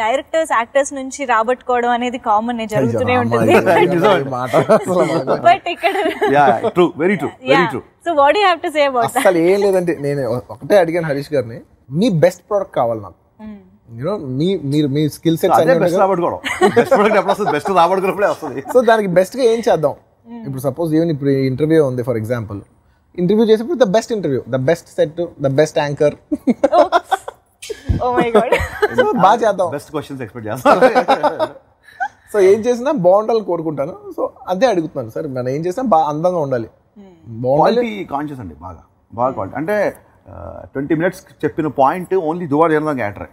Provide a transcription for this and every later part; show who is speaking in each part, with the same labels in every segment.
Speaker 1: Directors actors నుంచి రాబట్టుకోవడం అనేది common జరుగుతూనే ఉంటుంది. బట్ ఇక్కడ
Speaker 2: yeah true very true very true
Speaker 1: so what you have to say about
Speaker 3: అసలు ఏం లేదంటే నేను ఒకటే అడిగాను హరీష్ గారిని. మీ బెస్ట్ ప్రోడక్ట్ కావాలి నాకు. యూనో మీ మీరు మీ స్కిల్
Speaker 2: అదే బెస్ట్
Speaker 3: సెట్స్
Speaker 2: రాబట్టుకోవడం. బెస్ట్ ప్రొడక్ట్ ఎప్పుడు వస్తుంది? బెస్ట్ రాబట్టుకున్నప్పుడే వస్తుంది.
Speaker 3: సో దానికి బెస్ట్గా ఏం చేద్దాం? ఇప్పుడు సపోజ్ ఈవెన్ ఇప్పుడు ఇంటర్వ్యూ ఉంది ఫర్ ఎగ్జాంపుల్ ఇంటర్వ్యూ చేసేప్పుడు the best interview the best set the best anchor
Speaker 1: oh my god
Speaker 3: బాగా చేద్దాం.
Speaker 2: బెస్ట్ క్వశ్చన్స్ ఎక్స్పెక్ట్ చేస్తాను
Speaker 3: సో ఏం చేసినా బాగుండాలని కోరుకుంటాను. సో అదే అడుగుతున్నాను సార్. మనం ఏం చేసినా బాగా అందంగా ఉండాలి.
Speaker 2: క్వాలిటీ కాన్షియస్ అండి బాగా. బాగా క్వాలిటీ అంటే ట్వంటీ మినిట్స్ చెప్పిన పాయింట్ ఓన్లీ దువా జనదా క్యారెక్టర్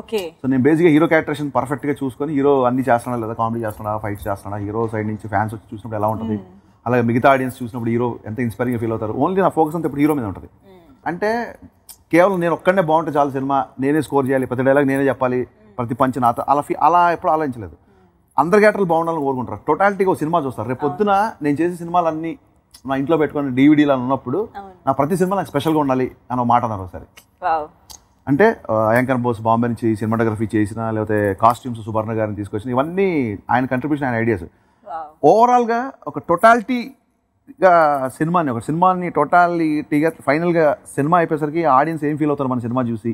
Speaker 1: ఓకే.
Speaker 2: సో నేను బేసిక్గా హీరో క్యారెక్టరేషన్ పర్ఫెక్ట్గా చూసుకొని హీరో అన్ని చేస్తున్నాడా లేదా కామెడీ చేస్తున్నాడా ఫైట్స్ చేస్తున్నాడా హీరో సైడ్ నుంచి ఫ్యాన్స్ వచ్చి చూసినప్పుడు ఎలా ఉంటుంది? అలాగే మిగతా ఆడియన్స్ చూసినప్పుడు హీరో ఎంత ఇన్స్పైరింగ్ ఫీల్ అవుతారు? ఓన్లీ నా ఫోకస్ అంతా ఇప్పుడు హీరో మీద ఉంటుంది. అంటే కేవలం నేను ఒక్కడనే బాగుంటే చాలు సినిమా నేనే స్కోర్ చేయాలి ప్రతి డైలాగ్ నేనే చెప్పాలి ప్రతి పంచ్ నాతో అలా ఫీ అలా ఎప్పుడు ఆలోచించలేదు. అందరి క్యారెక్టర్లు బాగుండాలని కోరుకుంటారు టోటాలిటీగా ఒక సినిమా చూస్తారు. రేపు పొద్దున నేను చేసే సినిమాలన్నీ నా ఇంట్లో పెట్టుకొని డీవీడీలు అని ఉన్నప్పుడు నా ప్రతి సినిమా నాకు స్పెషల్గా ఉండాలి అని ఒక మాట అన్నారు ఒకసారి. అంటే యాంకర్ బోస్ బాంబే నుంచి సినిమాటోగ్రఫీ చేసిన లేకపోతే కాస్ట్యూమ్స్ సుబర్ణ గారిని తీసుకొచ్చిన ఇవన్నీ ఆయన కంట్రిబ్యూషన్ ఆయన ఐడియాస్ ఓవరాల్గా ఒక టోటాలిటీగా సినిమాని ఒక సినిమాని టోటాలిటీగా ఫైనల్గా సినిమా అయిపోయేసరికి ఆడియన్స్ ఏం ఫీల్ అవుతారు మన సినిమా చూసి?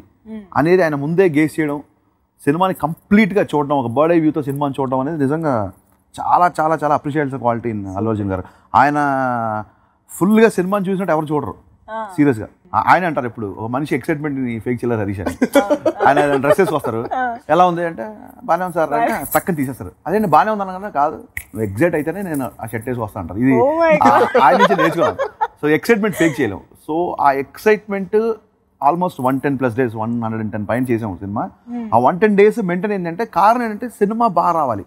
Speaker 2: అనేది ఆయన ముందే గేస్ చేయడం సినిమాని కంప్లీట్గా చూడడం ఒక బర్డ్ ఐ వ్యూతో సినిమాని చూడడం అనేది నిజంగా చాలా చాలా చాలా appreciates quality in Allu Arjun గారు. ఆయన ఫుల్గా సినిమాని చూసినట్టు ఎవరు చూడరు. సీరియస్గా. ఆయన అంటారు ఇప్పుడు ఒక మనిషి ఎక్సైట్మెంట్ ఫేక్ చిల్లర్ హరీష్ అని. ఆయన డ్రెస్సెస్ వస్తారు. ఎలా ఉంది అంటే బాగానే ఉంది సార్ అంటే చక్కని తీసేస్తారు. అదే బాగానే ఉంది కాదు. నువ్వు ఎగ్జైట్ అయితేనే నేను ఆ షర్ట్ వేసి వస్తా అంటారు. ఇది
Speaker 1: Oh
Speaker 2: ఆయన నుంచి నేర్చుకున్నాను సో ఎక్సైట్మెంట్ ఫేక్ చేయలేము. సో ఆ excitement almost one ten plus days one hundred and ten పైన చేసాము సినిమా. ఆ వన్ టెన్ డేస్ మెయింటైన్ ఏంటంటే కారణం ఏంటంటే సినిమా బాగా రావాలి.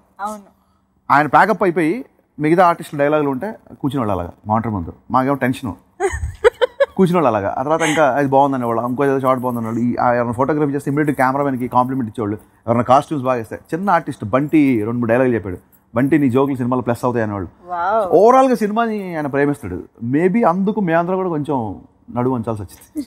Speaker 2: ఆయన ప్యాకప్ అయిపోయి మిగతా ఆర్టిస్టుల డైలాగులు ఉంటే కూర్చుని వాళ్ళు అలాగా మానిటర్ ముందు. మాకేమో టెన్షన్ కూర్చుని వాళ్ళు అలాగా. ఆ తర్వాత ఇంకా అది బాగుందని వాళ్ళు ఇంకో ఏదో షార్ట్ బాగుందని వాళ్ళు ఎవరైనా ఫోటోగ్రఫీ చేస్తే ఇమీడియట్ కెమెరామెన్కి కాంప్లిమెంట్ ఇచ్చేవాళ్ళు. ఎవరైనా కాస్ట్యూమ్స్ బాగా ఇస్తాయి చిన్న ఆర్టిస్ట్ బంటి రెండు మూడు డైలాగులు చెప్పాడు. బంటి నీ జోకులు సినిమాలో ప్లస్ అవుతాయి అనేవాళ్ళు ఓవరాల్గా సినిమాని ఆయన ప్రేమిస్తాడు. మేబీ అందుకు మేమందరం కూడా కొంచెం నడువు వంచాల్సి వచ్చింది.